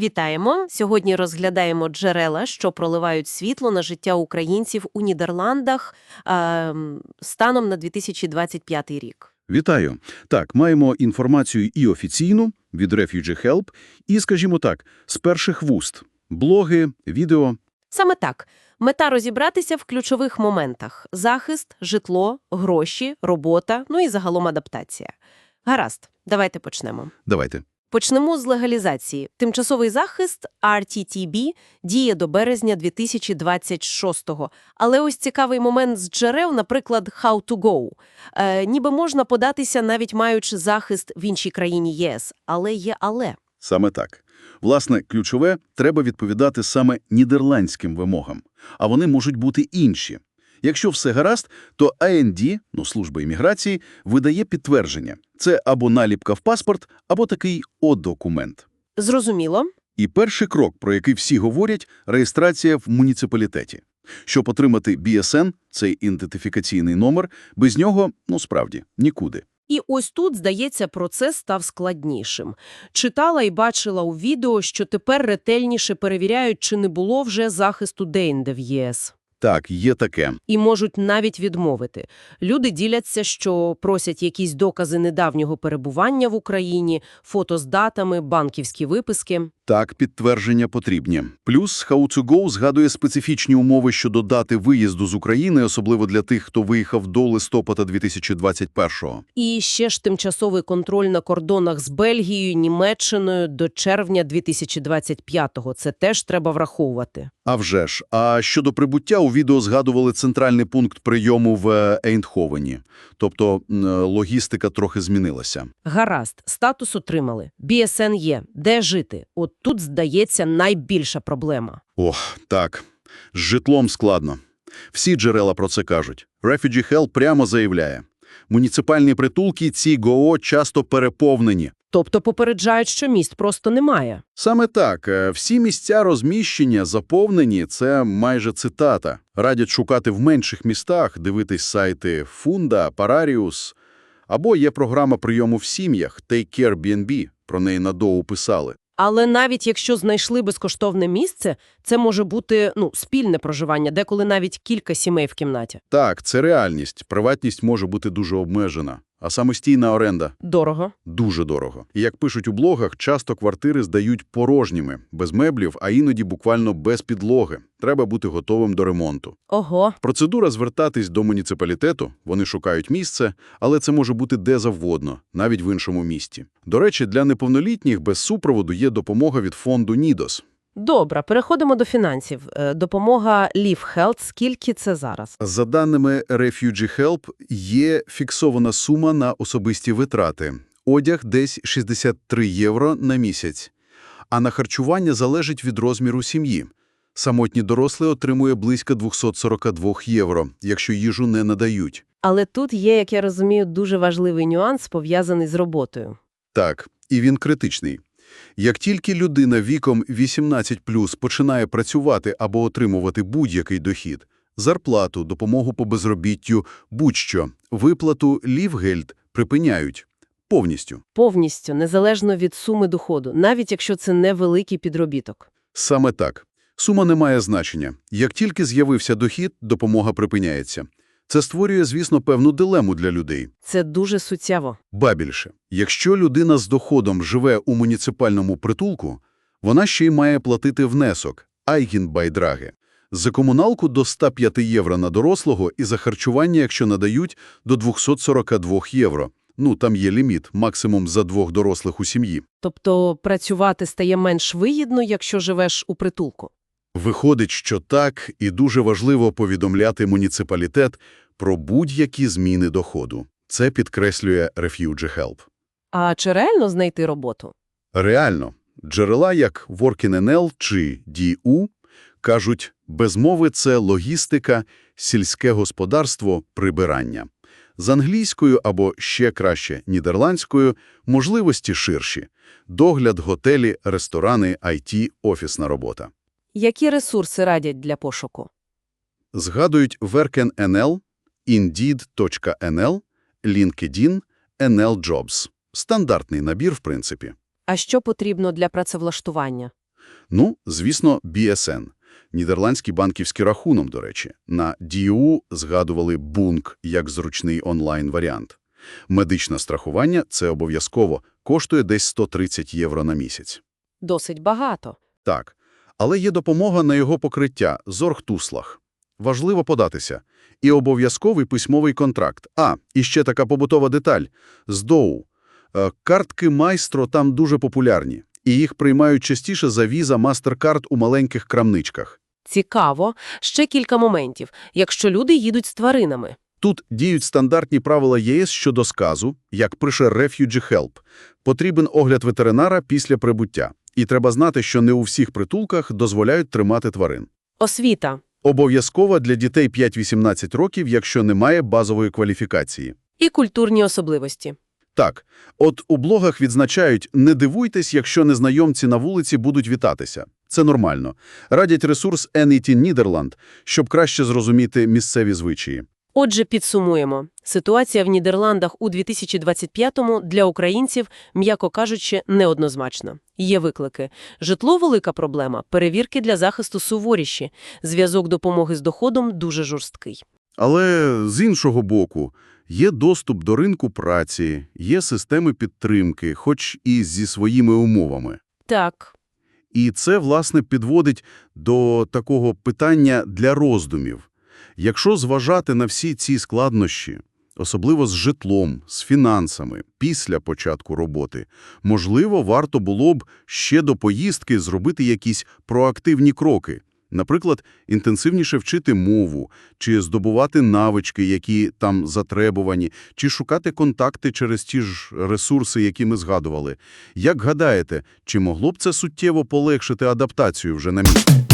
Вітаємо! Сьогодні розглядаємо джерела, що проливають світло на життя українців у Нідерландах ем, станом на 2025 рік. Вітаю. Так, маємо інформацію і офіційну від Refugee Help, і, скажімо так, з перших вуст. Блоги, відео. Саме так. Мета розібратися в ключових моментах – захист, житло, гроші, робота, ну і загалом адаптація. Гаразд, давайте почнемо. Давайте. Почнемо з легалізації. Тимчасовий захист RTTB діє до березня 2026-го. Але ось цікавий момент з джерел, наприклад, How to Go. Е, ніби можна податися, навіть маючи захист в іншій країні ЄС. Але є але. Саме так. Власне, ключове – треба відповідати саме нідерландським вимогам, а вони можуть бути інші. Якщо все гаразд, то АНД, ну, служба імміграції, видає підтвердження. Це або наліпка в паспорт, або такий О-документ. Зрозуміло. І перший крок, про який всі говорять – реєстрація в муніципалітеті. Щоб отримати BSN, цей ідентифікаційний номер, без нього, ну справді, нікуди. І ось тут, здається, процес став складнішим. Читала і бачила у відео, що тепер ретельніше перевіряють, чи не було вже захисту деінде в ЄС. Так, є таке. І можуть навіть відмовити. Люди діляться, що просять якісь докази недавнього перебування в Україні, фото з датами, банківські виписки. Так, підтвердження потрібні. Плюс How to Go згадує специфічні умови щодо дати виїзду з України, особливо для тих, хто виїхав до листопада 2021-го. І ще ж тимчасовий контроль на кордонах з Бельгією, Німеччиною до червня 2025-го. Це теж треба враховувати. А вже ж. А щодо прибуття, у відео згадували центральний пункт прийому в е, Ейндховені. Тобто е, логістика трохи змінилася. Гаразд, статус отримали. BSN є. Де жити? От тут, здається, найбільша проблема. Ох, так. З житлом складно. Всі джерела про це кажуть. Refugee Help прямо заявляє. Муніципальні притулки ці ГО часто переповнені. Тобто попереджають, що міст просто немає. Саме так, е, всі місця розміщення заповнені – це майже цитата. Радять шукати в менших містах, дивитись сайти Фунда, Параріус. Або є програма прийому в сім'ях Take Care BNB, про неї на Доу писали. Але навіть якщо знайшли безкоштовне місце, це може бути ну, спільне проживання, деколи навіть кілька сімей в кімнаті. Так, це реальність. Приватність може бути дуже обмежена. А самостійна оренда Дорого. – дуже дорого. І як пишуть у блогах, часто квартири здають порожніми, без меблів, а іноді буквально без підлоги. Треба бути готовим до ремонту. Ого. Процедура звертатись до муніципалітету, вони шукають місце, але це може бути де завгодно, навіть в іншому місті. До речі, для неповнолітніх без супроводу є допомога від фонду «Нідос». Добре, переходимо до фінансів. Е, Допомога Live Health. Скільки це зараз? За даними Refugee Help, є фіксована сума на особисті витрати. Одяг десь 63 євро на місяць. А на харчування залежить від розміру сім'ї. Самотній дорослий отримує близько 242 євро, якщо їжу не надають. Але тут є, як я розумію, дуже важливий нюанс, пов'язаний з роботою. Так, і він критичний. Як тільки людина віком 18+, починає працювати або отримувати будь-який дохід – зарплату, допомогу по безробіттю, будь-що, виплату лівгельд припиняють. Повністю. Повністю, незалежно від суми доходу, навіть якщо це невеликий підробіток. Саме так. Сума не має значення. Як тільки з'явився дохід, допомога припиняється. Це створює, звісно, певну дилему для людей. Це дуже суттєво. Ба більше, якщо людина з доходом живе у муніципальному притулку, вона ще й має платити внесок – айгінбайдраги. За комуналку до 105 євро на дорослого і за харчування, якщо надають, до 242 євро. Ну, там є ліміт, максимум за двох дорослих у сім'ї. Тобто працювати стає менш вигідно, якщо живеш у притулку. Виходить, що так, і дуже важливо повідомляти муніципалітет про будь-які зміни доходу. Це підкреслює Refugee Help. А чи реально знайти роботу? Реально, джерела як WorkInNL чи DU кажуть, без мови – це логістика, сільське господарство, прибирання. З англійською або, ще краще, нідерландською – можливості ширші. Догляд, готелі, ресторани, IT, офісна робота. Які ресурси радять для пошуку? Згадують WorkNL, Indeed.nl, LinkedIn, NL Jobs. Стандартний набір, в принципі. А що потрібно для працевлаштування? Ну, звісно, BSN. Нідерландський банківський рахунок, до речі. На DU згадували Бунк як зручний онлайн-варіант. Медичне страхування – це обов'язково, коштує десь 130 євро на місяць. Досить багато. Так, але є допомога на його покриття – Зоргтуслах. Важливо податися. І обов'язковий письмовий контракт. А, і ще така побутова деталь – з ДОУ. Е, Картки Майстро там дуже популярні, і їх приймають частіше за віза MasterCard у маленьких крамничках. Цікаво. Ще кілька моментів. Якщо люди їдуть з тваринами. Тут діють стандартні правила ЄС щодо сказу, як пише Refugee Help. Потрібен огляд ветеринара після прибуття. І треба знати, що не у всіх притулках дозволяють тримати тварин. Освіта. Обов'язково для дітей 5-18 років, якщо немає базової кваліфікації. І культурні особливості. Так, от у блогах відзначають «не дивуйтесь, якщо незнайомці на вулиці будуть вітатися». Це нормально. Радять ресурс NET Нідерланд, щоб краще зрозуміти місцеві звичаї. Отже, підсумуємо. Ситуація в Нідерландах у 2025-му для українців, м'яко кажучи, неоднозначна. Є виклики. Житло – велика проблема, перевірки для захисту суворіші, зв'язок допомоги з доходом дуже жорсткий. Але з іншого боку, є доступ до ринку праці, є системи підтримки, хоч і зі своїми умовами. Так, І це, власне, підводить до такого питання для роздумів. Якщо зважати на всі ці складнощі, особливо з житлом, з фінансами, після початку роботи, можливо, варто було б ще до поїздки зробити якісь проактивні кроки. Наприклад, інтенсивніше вчити мову, чи здобувати навички, які там затребувані, чи шукати контакти через ті ж ресурси, які ми згадували. Як гадаєте, чи могло б це суттєво полегшити адаптацію вже на місці?